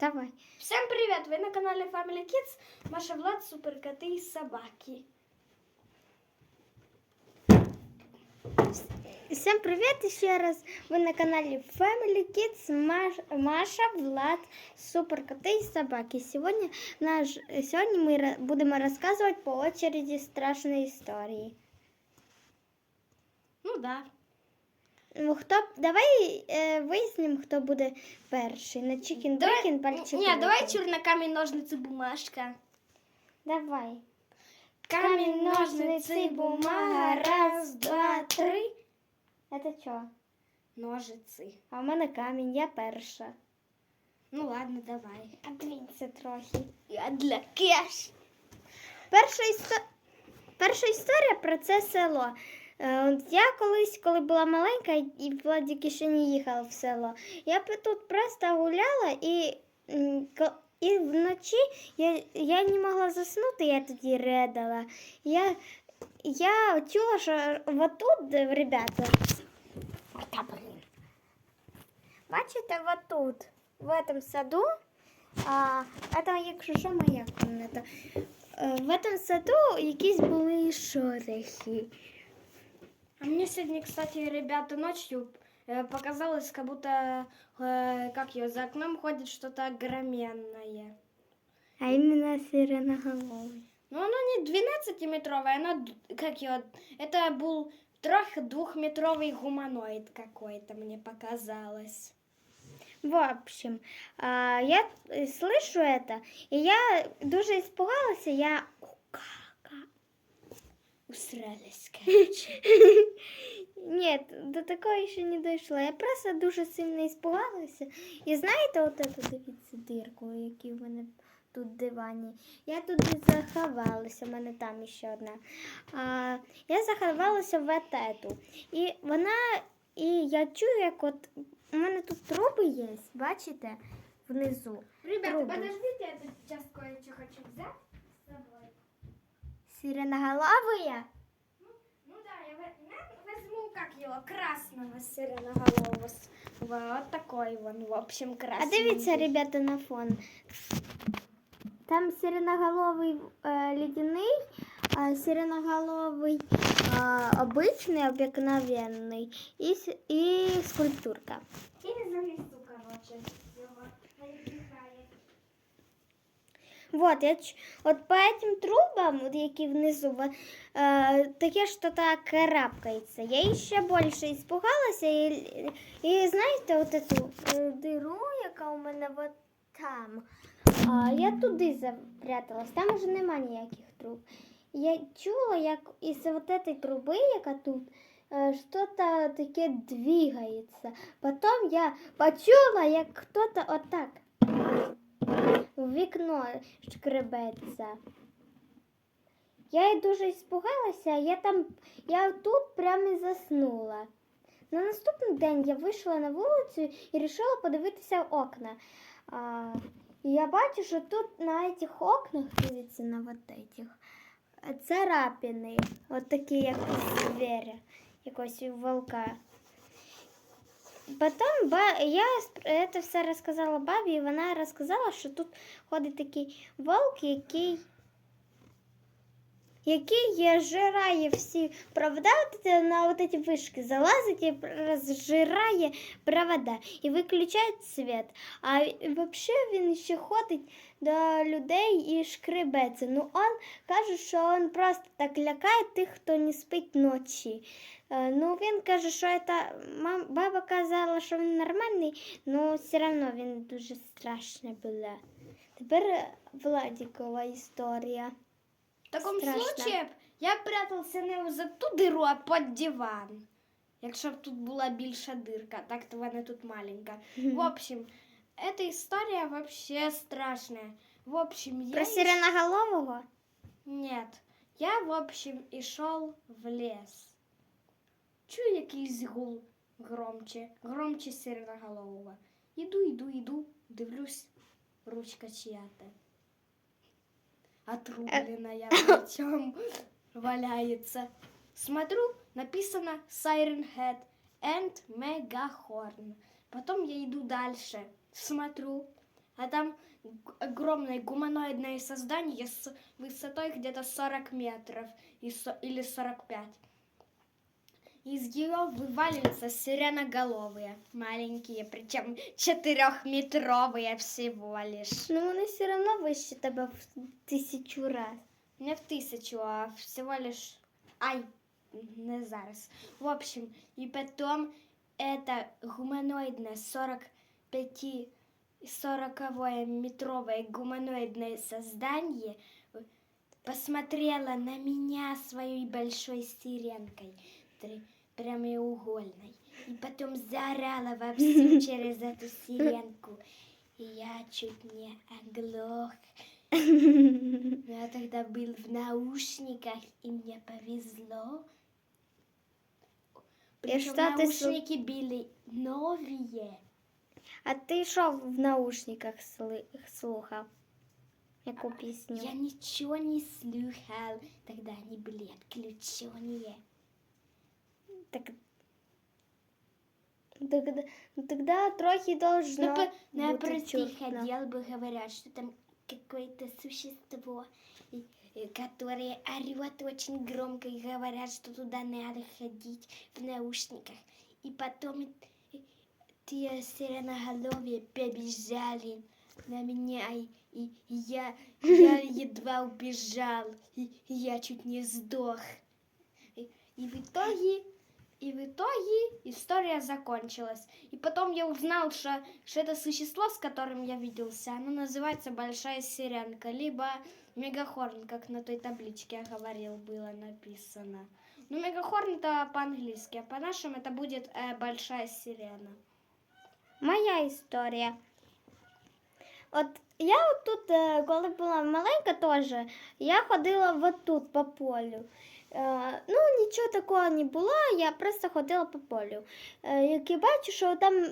Давай. Всем привет! Вы на канале Family Kids. Маша Влад, суперкоты и собаки. Всем привет еще раз. Вы на канале Family Kids. Маш- Маша, Влад, Супер коты и собаки. Сегодня, наш, сегодня мы будем рассказывать по очереди страшные истории. Ну да. Ну, хто, давай е, вияснимо, хто буде перший. На чикен Давай, бекін пальчик. не, давай черный камень, ножницы, бумажка. Давай. Камень, ножницы, бумага. Раз, два, три. Это що? Ножицы. А в мене камінь, я перша. Ну ладно, давай. Одвінься трохи. Я для кеш. Перша, істо... Перша історія про це село. Е, от Я колись, коли була маленька, і Владик ще не їхав в село. Я б тут просто гуляла і, м, ко- і вночі я, я не могла заснути, я тоді редала. Я, я чула, що отут, де, ребята, Та, блин. Бачите, вот тут, в этом саду, а, это, якщо що, моя комната. Е, В этом саду якісь були шорохи. А мне сегодня, кстати, ребята, ночью э, показалось, как будто, э, как ее, за окном ходит что-то огроменное. А іменно сиреноголовий. Но оно не 12-метровое, оно, как ее, это был трех-двухметровый гуманоид какой-то, мне показалось. В общем, а, я э, слышу это, и я дуже испугалася, я... Усрались, короче. Нет, до такого еще не дошло. Я просто дуже сильно испугалася. І знаєте, от эту дивіться дирку, які в мене тут в дивані. Я туди заховалася, в мене там ще одна. А, я заховалася в етету. І вона, і я чую, як от у мене тут труби є, бачите, внизу. Ребята, подождите, я тут сейчас кое-что хочу собой. Сиреноголовая? Ну да, я, в- я возьму, как его, красного сиреноголового. с- Вот такой вон, в общем, А красный. дивіться, ребята, на фон. Там сиреноголовий е, ледяний, а сиреноголовий е, обичний, обикновенний і, с- і скульптурка. И не занесу, короче, Вот, я ч- от по этим трубам, от які внизу, во- е, таке що так карабкається. Я ще більше іспугалася і, і знаєте, от эту е, диру, яка у мене от там. А, я туди запряталась, там уже нема ніяких труб. Я чула, як із вот этой труби, яка тут, е, что-то таке двигається. Потім я почула, як хто-то отак в вікно шкребеться. Я й дуже іспугалася, я там, я тут прямо і заснула. На наступний день я вийшла на вулицю і вирішила подивитися в окна. А, і я бачу, що тут на цих окнах, дивіться, на вот этих, царапини, от такі, як у звіря, якогось волка. Потім ба... я сп- це все розказала бабі, і вона розказала, що тут ходить такий вовк, який, який жирає всі провода, на от ці вишки залазить і розжирає провода і виключає світ. А взагалі він ще ходить до людей і шкребеться. Ну, он каже, що він просто так лякає тих, хто не спить ночі. Е, Ну, він каже, що мам, баба казала, що він нормальний, але все одно він дуже страшний була. Тепер е, Владікова історія. В таком Страшно. случае б я б прятався не за ту диру, а під диван. Якщо б тут була більша дирка, так то вона тут маленька. В общем, эта история вообще страшная. В общем, я... Про иш- сиреноголового? Нет. Я, в общем, и шел в лес. Чую якийсь гул громче, громче сиреноголового. Іду, іду, іду, дивлюсь, ручка чия-то. Отрубленная причем валяется. Смотрю, написано Siren Head and Megahorn. Потом я иду дальше, смотрю, а там огромное гуманоидное создание с высотой где-то 40 метров или 45. Из нее вываливаются сиреноголовые, маленькие, причем четырехметровые всего лишь. Ну вони все одно вище тебе в тисячу раз. Не в тысячу, а всего лишь... Ай, не зараз. В общем, и потом это гуманоидное 45 40 метровое гуманоидное создание посмотрело на меня своей большой сиренкой, три- прямоугольной, и потом заорала вовсю через эту сиренку. И я чуть не оглох. Я тогда был в наушниках, и мне повезло. Причем что ты наушники были новые. А ти що в наушниках сли- слухав? Яку пісню? Я ничего не слухал, тогда они были отключенные. Так... Тогда, тогда трохи должно Ну, ну, просто чутно. ходил бы, говорят, что там какое-то существо, и которое орет очень громко и говорят, что туда надо ходить в наушниках. И потом и- и те сиреноголовые побежали на меня, и, и я, я едва убежал, и, и я чуть не сдох. И, и в итоге, и в итоге история закончилась. И потом я узнал, что, что это существо, с которым я виделся, оно называется Большая Сиренка, либо Мегахорн, как на той табличке я говорил, было написано. Ну, Мегахорн это по-английски, а по-нашему это будет э, Большая Сирена. Моя історія. От я от тут, е, коли була маленька теж, я ходила от тут по полю. Е, ну, нічого такого не було, я просто ходила по полю. Е, як я бачу, що там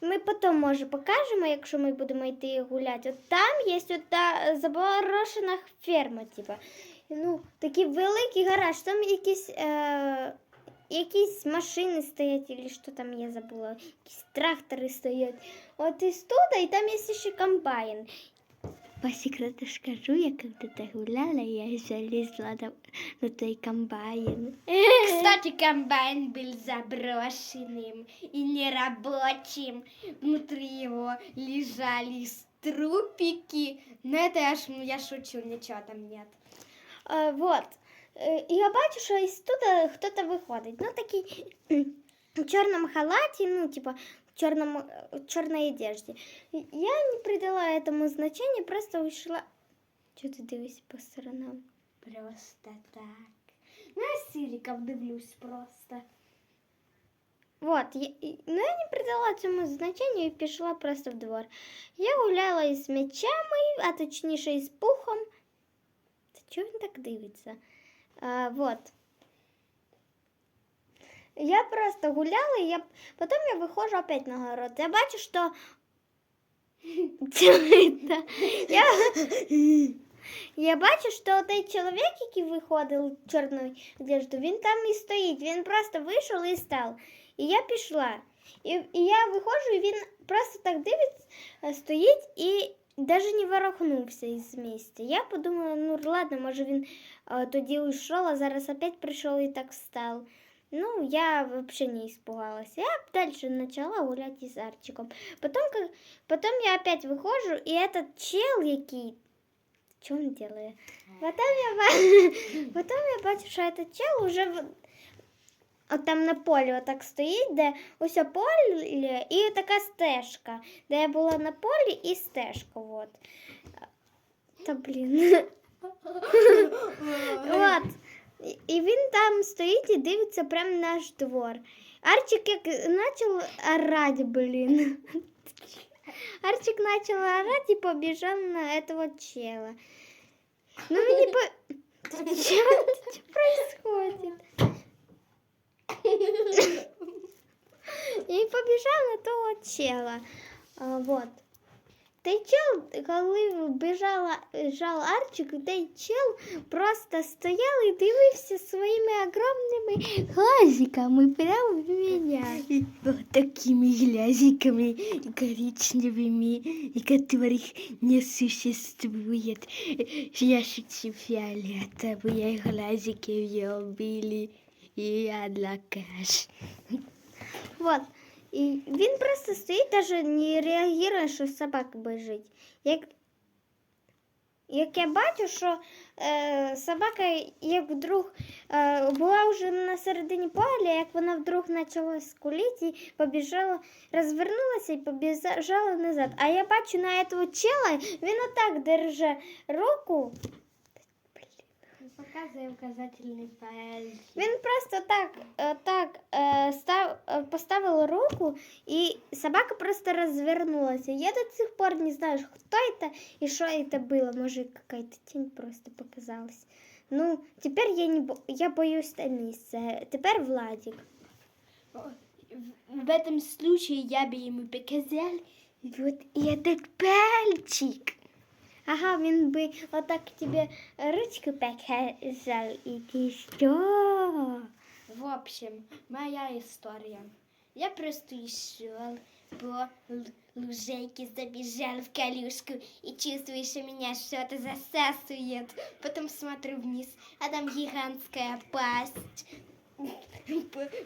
ми потім, може, покажемо, якщо ми будемо йти гуляти. От там є от та заборошена ферма, типу. Ну, такий великий гараж, там якісь. Е, Якісь машини стоять, или що там я забула, якісь трактори стоять. От із туди, і там є ще комбайн. По секрету скажу, я когда-то гуляла, я залезла на, на той комбайн. Кстати, комбайн был заброшенным и нерабочим. Внутри его лежали трупики. Но это я, ш- я шучу, ничего там нет. А, вот. Е, І я бачу, що із туди хтось виходить. Ну, такий кхм, в чорному халаті, ну, типа, в чорному, в чорній одежді. Я не придала этому значения, просто ушла. Чого ти дивишся по сторонам? Просто так. Ну, я сириков дивлюсь просто. Вот, я, і- ну я не придала цьому значенню і пішла просто в двор. Я гуляла із м'ячами, а точніше із пухом. Та чого він так дивиться? А, вот. Я просто гуляла, і я... потім я виходжу опять на город. Я бачу, що... Это, я... Я бачу, що той чоловік, який виходив в чорну одежду, він там і стоїть. Він просто вийшов і став. І я пішла. І, і я виходжу, і він просто так дивиться, е, стоїть і навіть не ворохнувся із місця. Я подумала, ну ладно, може він е, тоді уйшов, а зараз опять прийшов і так встав. Ну, я вообще не испугалась. Я дальше начала гулять с Арчиком. Потом, как, потом я опять выхожу, и этот чел, який... Что он делает? Потом я, ба- потом я бачу, що этот чел уже в... от там на полі отак стоїть, де ось поле і така стежка, де я була на полі і стежка. Вот. Та блін. От. І- І він там стоїть і дивиться прямо на наш двор. Арчик як почав орати, блін. Арчик почав орати і побіжав на этого чела. Ну мені по... Что происходит? И побежал на того чела. А, Вот. той чел, коли біжала жав Арчик, той чел просто стояв і дивився своїми огромними глазиками прямо в мене. Вот такими глазиками коричневыми, и которых не существует. Я шучу фиолетовые глазики в ее были, и я для каш. Вот. І він просто стоїть, даже не реагує, що собака біжить. Як, як я бачу, що е, собака, як вдруг е, була вже на середині поля, як вона вдруг почала скулити, і побіжала, розвернулася і побіжала назад. А я бачу на этого чела, він отак держа руку. Показывай указательный палец. Він просто так, е, так е, став, е, поставив руку, і собака просто розвернулася. Я до сих пор не знаю, хто це і що це було. Може, якась тінь просто показалась. Ну, тепер я не бо... я боюсь те місце. Тепер Владик. В в этом случае я бы ему показал. Вот этот пальчик. Ага, він би отак тебе ручку показав і ти що? В общем, моя история. Я просто шел по л- лужайке, забежал в калюшку и чувствую, что меня что-то засасывает. Потом смотрю вниз, а там гигантская пасть.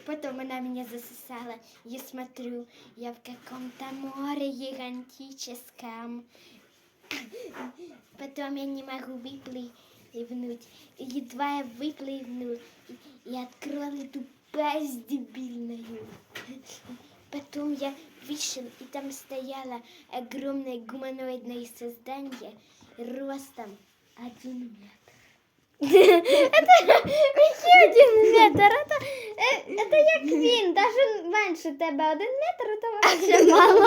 Потом она меня засосала. Я смотрю, я в каком-то море гигантическом. Потом я не могу выплывнуть. Едва я выплывнул и, и открыл эту пасть дебильную. Потом я вышел, и там стояло огромное гуманоидное создание ростом один метр. Який один метр? Это, е, это як він, даже менше тебе. Один метр це вообще мало.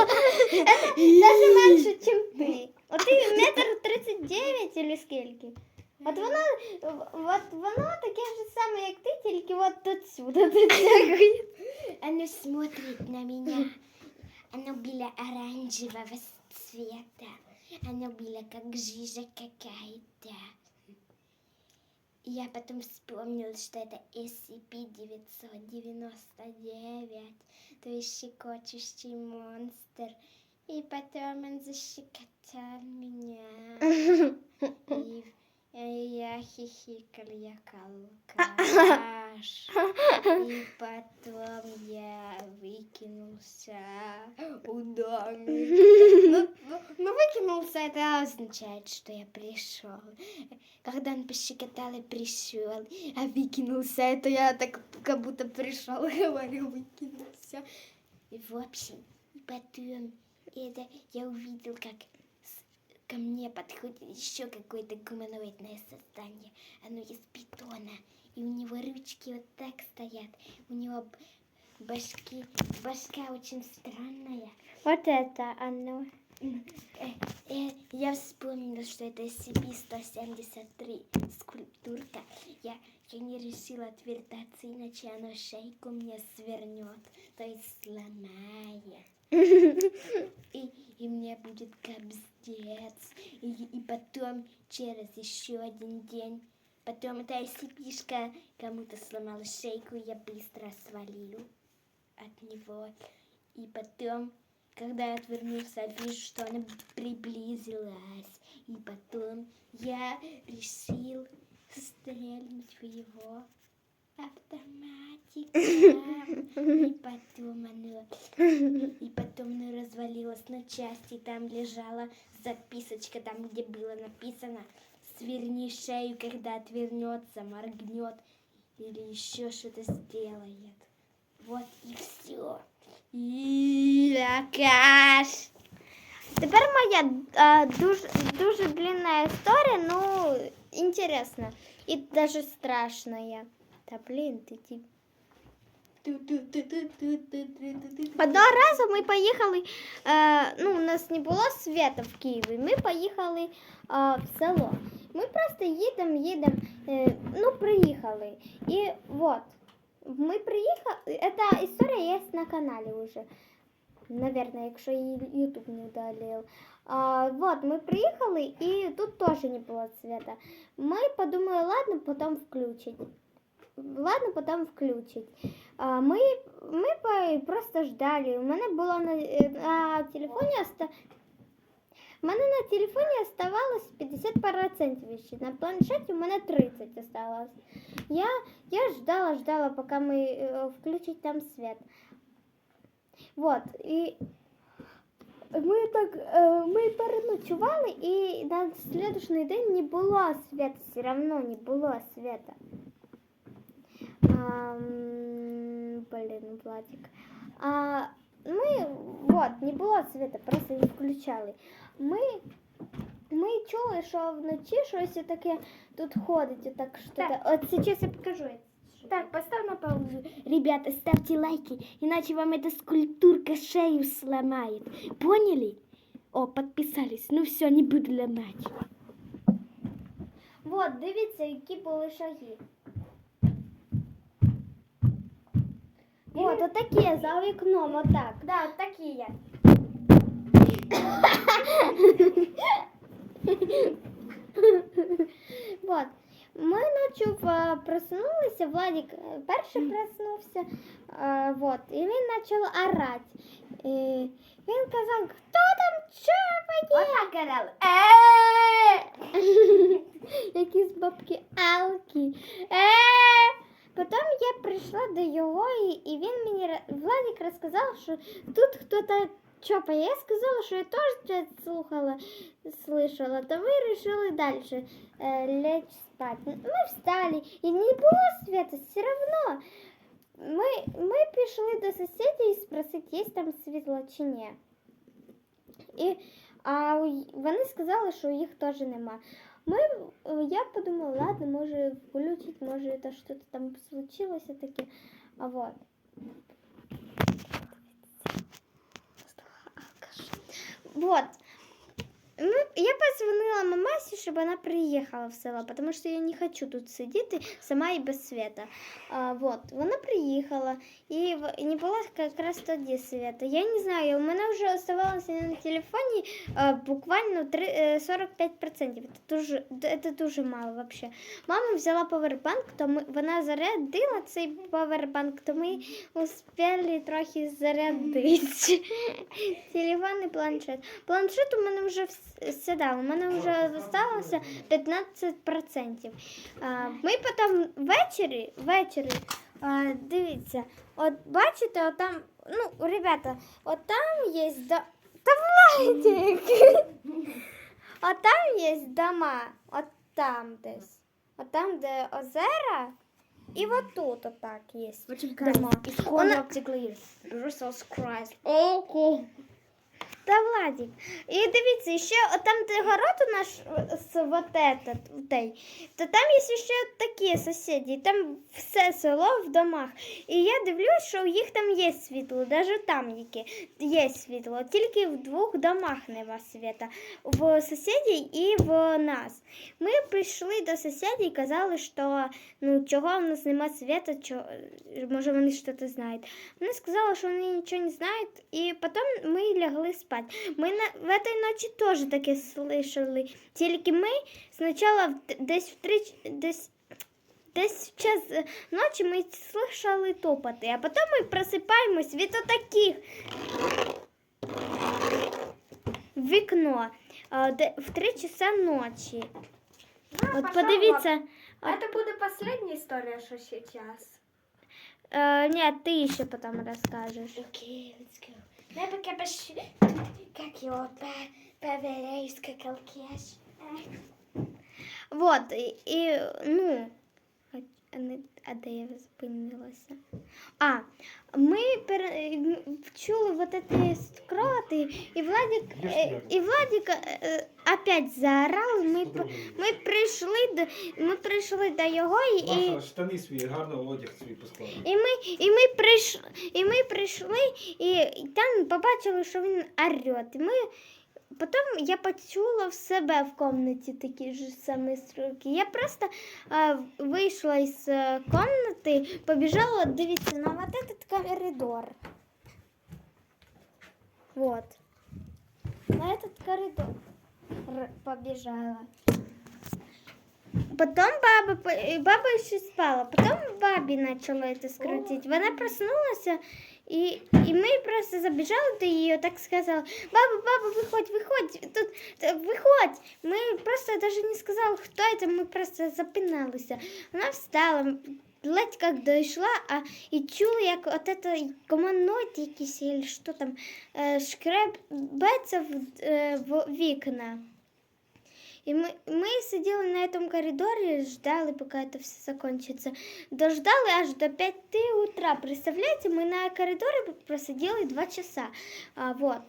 Это даже менше, ніж ти. От ти метр тридцять дев'ять или скільки? От воно, от воно таке ж саме, як ти, тільки от тут сюди дотягує. Оно смотрит на меня. Оно было оранжевого цвета. Оно было как жижа какая-то. Я потом вспомнил, что это SCP-999, то есть щекочущий монстр. И потом он защекотал меня. И я хихикал, я алкаш. И потом я выкинулся у домик. Ну, ну, ну, выкинулся, это означает, что я пришел. Когда он пощекотал, я пришел. А выкинулся, это я так как будто пришел, говорю, выкинулся. И в общем, и потом это я увидел, как ко мне подходит еще какое-то гуманоидное создание. Оно из бетона. И у него ручки вот так стоят. У него башки, башка очень странная. Вот это оно. Э, э, Я вспомнила, что это SCP-173 скульптурка. Я, я не решила отвертаться, иначе оно шейку мне свернет, то есть сломает. И, и мне будет капздец. И, и потом через еще один день, потом эта SCP-шка кому-то сломала шейку, я быстро свалил от него. И потом, когда я отвернулся, вижу, что она приблизилась. И потом я решил стрельнуть в его автоматиком. И потом оно, и потом оно развалилось на части. Там лежала записочка, там, где было написано «Сверни шею, когда отвернется, моргнет или еще что-то сделает». Вот и все. И каш. Тепер моя а, дуже, дуже длинна історія, ну, інтересна. І даже страшная. Та блін, ти ті. Одного разу ми поїхали, е, ну, у нас не було свята в Києві, ми поїхали е, в село. Ми просто їдемо, їдемо, е, ну, приїхали. І от, ми приїхали, ця історія є на каналі вже. Наверное, якщо її YouTube не удалив. А, вот, мы приехали, и тут тоже не было света. Мы подумали, ладно, потом включить. Ладно, потом включить. А, ми, ми по- просто ждали. У мене було на, е, на телефоні оста... У мене на телефоні оставалось 50% ще. На планшеті у мене 30 оставалось. Я, я ждала, ждала, поки ми е, включать там свет. Вот, і ми так е, ми переночували, і на слідчий день не було света, все равно не було света. Ам, блин, Владик. А, ми, вот, не було света, просто не включали. Ми, ми чули, що вночі щось таке тут ходить, отак що Так. От зараз я покажу. Так, поставь на паузу. Ребята, ставьте лайки, иначе вам эта скульптурка шею сломает. Поняли? О, подписались. Ну все, не буду ломать. Вот, дивіться, які були шаги. Вот, отакі, за вікном, отак. Да, от такі є. Вот. Ми ночі е, проснулися, Владик е, перший проснувся, е, вот, і він почав орати. І він казав, хто там чапає? Отак казали. Якісь бабки алки. Е! Потім я прийшла до його, і, і він мені ра- Владик розказав, що тут хтось чопає. Я сказала, що я теж це слухала, слышала, то ми вирішили далі е, лечь спати. Ми встали, і не було світу, все одно. Ми, ми пішли до сусідів і спросити, є там світло чи ні. І, а у- вони сказали, що їх теж нема. Ми, е, я подумала, ладно, може включить, може это что-то там случилось таке. А вот. Вот. Ну, я позвонила мамасі, щоб вона приїхала в село, тому що я не хочу тут сидіти сама і без света. А, вот. Вона приїхала, і в- і не було якраз тоді света. Я не знаю, у мене вже оставалося на телефоні а, буквально три, е, 45%. Це дуже, це дуже мало вообще. Мама взяла павербанк, то ми, вона зарядила цей павербанк, то ми успіли трохи зарядити. Телефон і планшет. Планшет у мене вже вс- Сідав, у мене вже залишилося 15%. Ми потім ввечері, ввечері, дивіться, от бачите, от там, ну, ребята, от там є. Та Владик! От там є дома, от там десь. От там, де озера, і от тут отак є. Дома. Вона- обтекли. Jesus Christ. Ого. Та Владик. І дивіться, ще там, де город у наш е, вот этот, то там є ще такі сусіди, там все село в домах. І я дивлюсь, що у їх там є світло, навіть там яке є світло, тільки в двох домах нема світа. В сусідів і в нас. Ми прийшли до сусідів і казали, що ну чого в нас нема світа, чо... може вони щось знають. Вони сказали, що вони нічого не знають, і потім ми лягли спати. Ми на... в этой ночі теж таке слышали. Тільки ми спочатку в- десь в три ч- десь. Десь в час е, ночі ми слышали топоти, а потім ми просипаємось від отаких в вікно е, де- в 3 часа ночі. От подивіться, Это буде последняя история, что сейчас. е, ні, ти ще потім розкажеш. Окей, let's go. Я пока пош... Как его поверяю, скакалки аж. Вот, і, і ну, а, а не- а де я зупинилася? А, ми пере, м, чули вот эти скроти, і Владик, е, і Владик е, опять заорав, ми, ми прийшли до, ми прийшли до його, і, Маша, штани свої, гарно одяг свій поскладав. і ми, і ми прийшли, і ми прийшли, і, і там побачили, що він орет. І ми потім я почула в себе в кімнаті такі ж самі струки. Я просто а, вийшла із е, кімнати, побіжала, дивіться, на вот этот коридор. Вот. на этот коридор побежала. Потом баба, э, баба еще спала, потом бабе начала это скрутить. Она проснулась, и, и мы просто забежали до ее, так сказала, баба, баба, выходь, выходь, тут, э, выходь. Мы просто даже не сказали, кто это, мы просто запиналась. Она встала, ледь как дійшла, а і чула, як от это команот якийсь, или що там, е, шкребеться в, е, в вікна. І ми, ми сиділи на цьому коридорі, ждали, поки це все закончиться. Дождали аж до 5 утра. Представляете, ми на коридорі просиділи 2 часа. А, вот.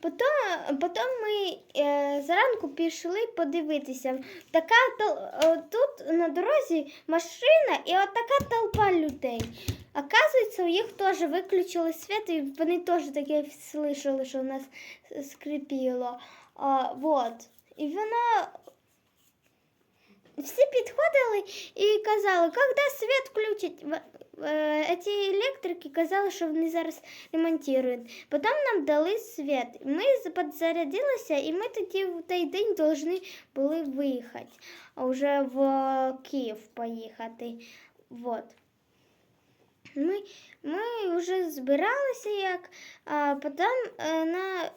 Потім, потім ми е, зранку пішли подивитися. Така тол- е, тут на дорозі машина і от така толпа людей. Оказується, у їх теж виключили світ, і вони теж таке слышали, що у нас скрипіло. А, вот. І вона. Всі підходили і казали, коли світ включать. В- е, Ці електрики казали, що вони зараз ремонтують. Потім нам дали світ. Ми підзарядилися, і ми тоді в той день повинні були виїхати, а вже в Київ поїхати. Вот. Ми, ми вже збиралися як, а потім е, на,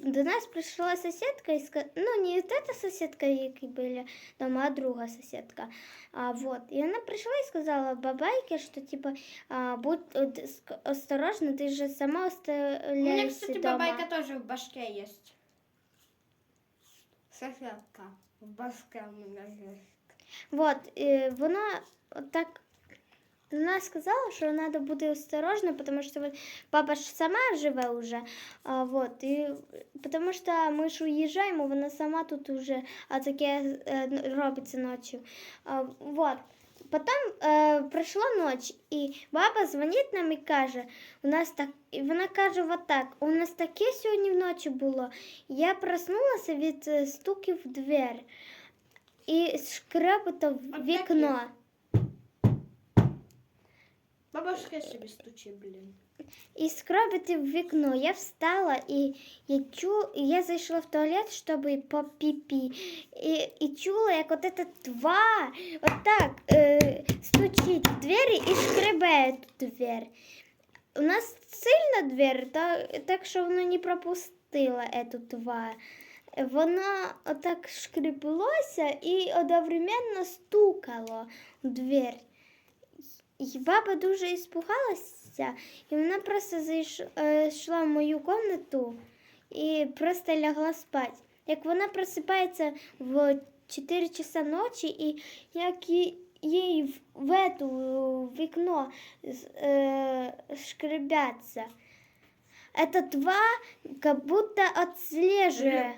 до нас прийшла сусідка і сказала, ну не ця сусідка, яка біля дома, а друга сусідка. А, вот. І вона прийшла і сказала бабайке, що типа, а, будь от, ск- осторожна, ти же сама У меня, оставляєшся кстати, дома. бабайка тоже в башке есть. Соседка. В башке у меня есть. Вот, і вона так вона сказала, що треба бути осторожна, тому що вот папа ж сама живе вже. А, вот, і, тому що ми ж уїжджаємо, вона сама тут уже, а таке е, робиться ночі. А, вот. Потім е, пройшла ніч, і баба дзвонить нам і каже, у нас так, і вона каже вот так, у нас таке сьогодні вночі було. Я проснулася від е, стуків в двері і шкрепота в От вікно. Бабушка себе стучи, блин. І скробити в вікно. Я встала і я, чу... і я зайшла в туалет, щоб попіпі. І, і чула, як от эта тварь отак е, стучить в двері і шкребе эту дверь. У нас сильна двері, так, так що воно не пропустила эту тварь. Воно отак шкріплося і одновременно стукало в двері. І баба дуже іспугалася, і вона просто зайшла в мою кімнату і просто лягла спати. Як вона просипається в 4 часа ночі, і як їй, в, в вікно е, шкребяться. Эта тварь как будто отслеживает.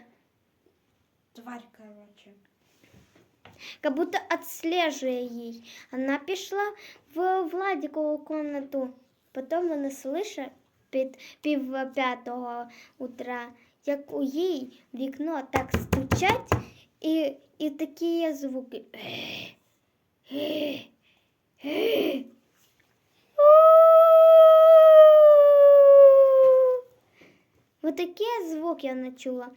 Тварь, короче. как будто отслеживая ей. Она пішла в Владикову комнату. Потім вона слыша під пів п'ятого утра, як у їй в вікно так стучать і, і такі є звуки. Вот такие звуки она чула.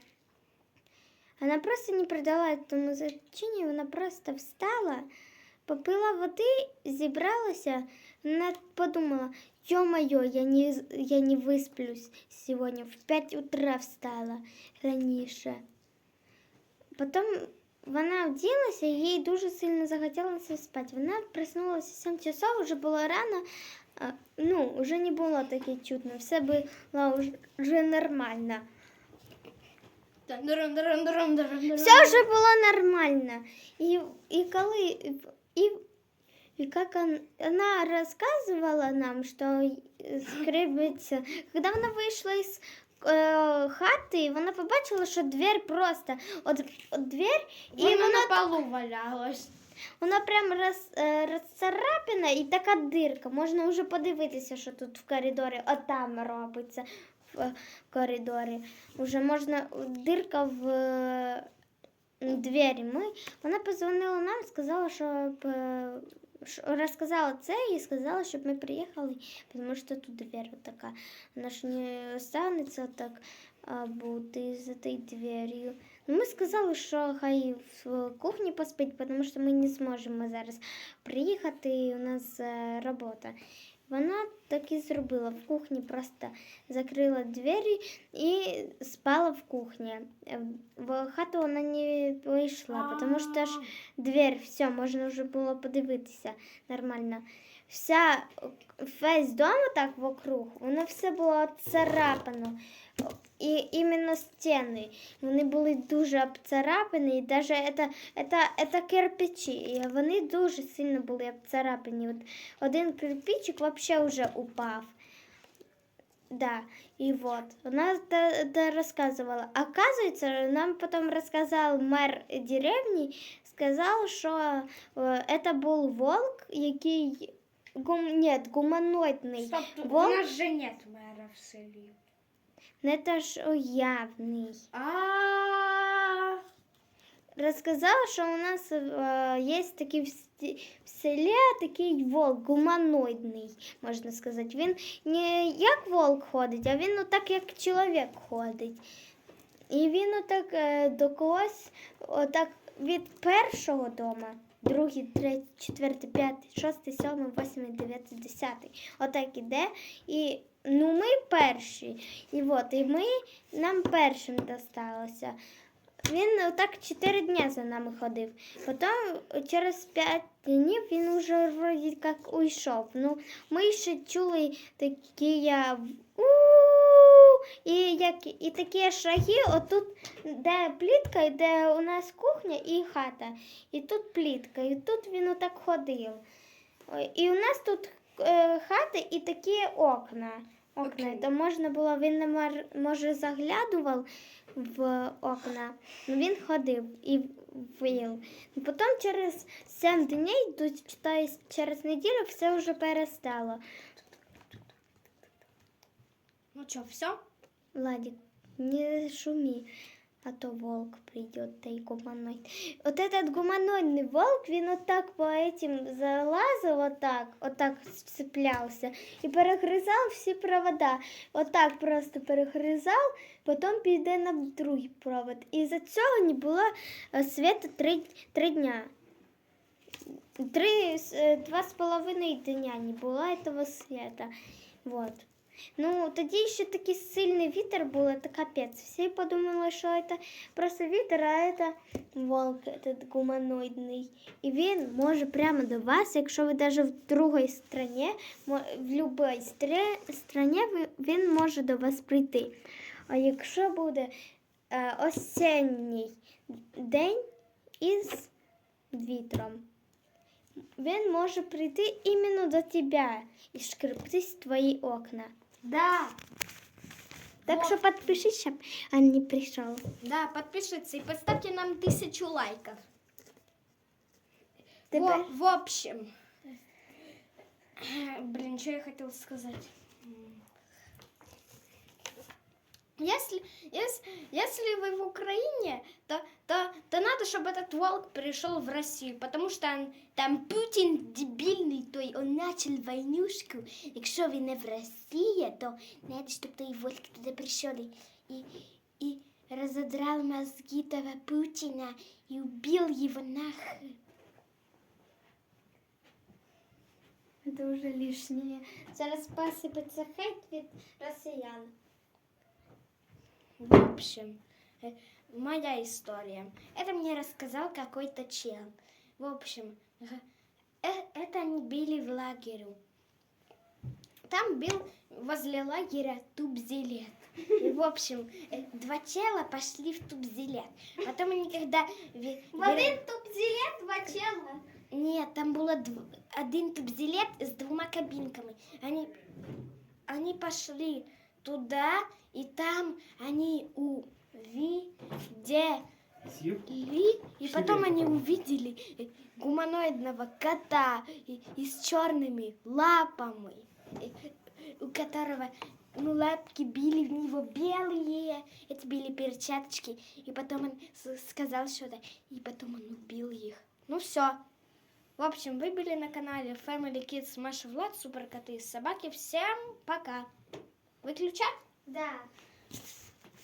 Она просто не придала этому значению, вона просто встала, попила води, зібралася, вона подумала, ё-моё, я не, з- я не висплюсь сегодня, в 5 утра встала раніше. Потім вона вділася, і їй дуже сильно захотілося спати. Вона проснулася в 7 часов, вже було рано, а, ну, вже не було таке чутно, все було вже, вже нормально. Все Все вже було нормально. І, і коли і, і як он- вона розказувала нам, що скребеться, коли вона вийшла із е, хати, вона побачила, що двір просто от, от двір, і Вона вона, на полу валялась. вона прям роз, е, розцарапана і така дирка. Можна вже подивитися, що тут в коридорі, от там робиться в коридорі. Уже можна дирка в е, двері. Ми, вона позвонила нам, сказала, щоб е, ш- розказала це і сказала, щоб ми приїхали, тому що тут двері така. Вона ж не останеться так а, бути за тією дверью. Ну, ми сказали, що хай в кухні поспить, тому що ми не зможемо зараз приїхати, і у нас е, робота. Вона так і зробила. В кухні просто закрила двері і спала в кухні. Е, В хату вона не вийшла, тому що ж дверь, все, можна вже було подивитися нормально. Вся, весь дом так вокруг, воно все було царапано. І іменно стіни. Вони були дуже обцарапані, і навіть це, це, це кирпичі. І вони дуже сильно були обцарапані. От один кирпичик взагалі вже упав. Да, и вот, она да, да, рассказывала. Оказывается, нам потом рассказал мэр деревни, сказал, що е, это був волк, який гум, нет, гуманоидний. Стоп, тут Вон- у нас же нет мэра в селі. Не то ж уявний. А, Розказала, що у нас е, є такий в, в селі такий волк, гуманоїдний, можна сказати. Він не як волк ходить, а він отак як чоловік ходить. І він отак е, до когось, отак від першого дома, другий, третій, четвертий, п'ятий, шостий, сьомий, восьмий, дев'ятий, десятий. Отак іде. І ну ми перші. І от, і ми нам першим досталося. Він так 4 дні за нами ходив. Потім через 5 днів він вже вроді як уйшов. Ну, ми ще чули такі я у і, як, і такі шаги, отут, де плітка, і де у нас кухня і хата. І тут плітка, і тут він отак ходив. І у нас тут е, хати і такі окна. Окна, Окей. то можна було, він не може заглядував в окна, ну він ходив і вил. Потім через 7 днів, то читаю, через неділю все вже перестало. ну що, все? Владик, не шуми, а то волк придет, та и гуманоид. Вот этот гуманоидный волк, він отак по этим залазив, отак, отак цеплявся і перегризав всі провода. Отак просто перегризав, потім піде на другий провод. І за цього не було е, світу три, три дня. Три, с- е, два з половиною дня не було этого света. Вот. Ну, тоді ще такий сильний вітер був, це капець. Всі подумали, що це просто вітер, а це волк этот гуманоїдний. І він може прямо до вас, якщо ви навіть в другій стране, мо- в будь-якій ви- він може до вас прийти. А якщо буде е, осінній день із вітром, він може прийти іменно до тебе і шкребтись в твої окна. Да, Так что подпишись, чтобы он не пришел. да, подпишитесь и поставьте нам тысячу лайков. Во- в общем, блин, что я хотел сказать? М. Если, если, если вы в Украине, то, то, то надо, чтобы этот волк пришел в Россию, потому что он, там Путин дебильный, то й он начал войнушку. Якщо він не в Росії, то надо, щоб той волк туди прийшов і, і, і разодрал мозги того Путина и убил его нахуй. Это уже лишнее. Зараз посыпется хейт від россиян. В общем, э, моя история. Это мне рассказал какой-то чел. В общем, г- э- это они били в лагерю. Там был возле лагеря тубзилет. И, в общем, э, два чела пошли в тубзилет. Потом они когда... ве- вер- тубзилет, два чела. Нет, там было дв- один тубзилет с двумя кабинками. Они, они пошли туда, и там они увидели, и потом они увидели э, гуманоидного кота и, и с черными лапами, э, у которого ну, лапки били в него белые, это были перчаточки, и потом он сказал что-то, и потом он убил их. Ну все. В общем, вы были на канале Family Kids Маша Влад, Суперкоты и собаки. Всем пока. Выключать? Да.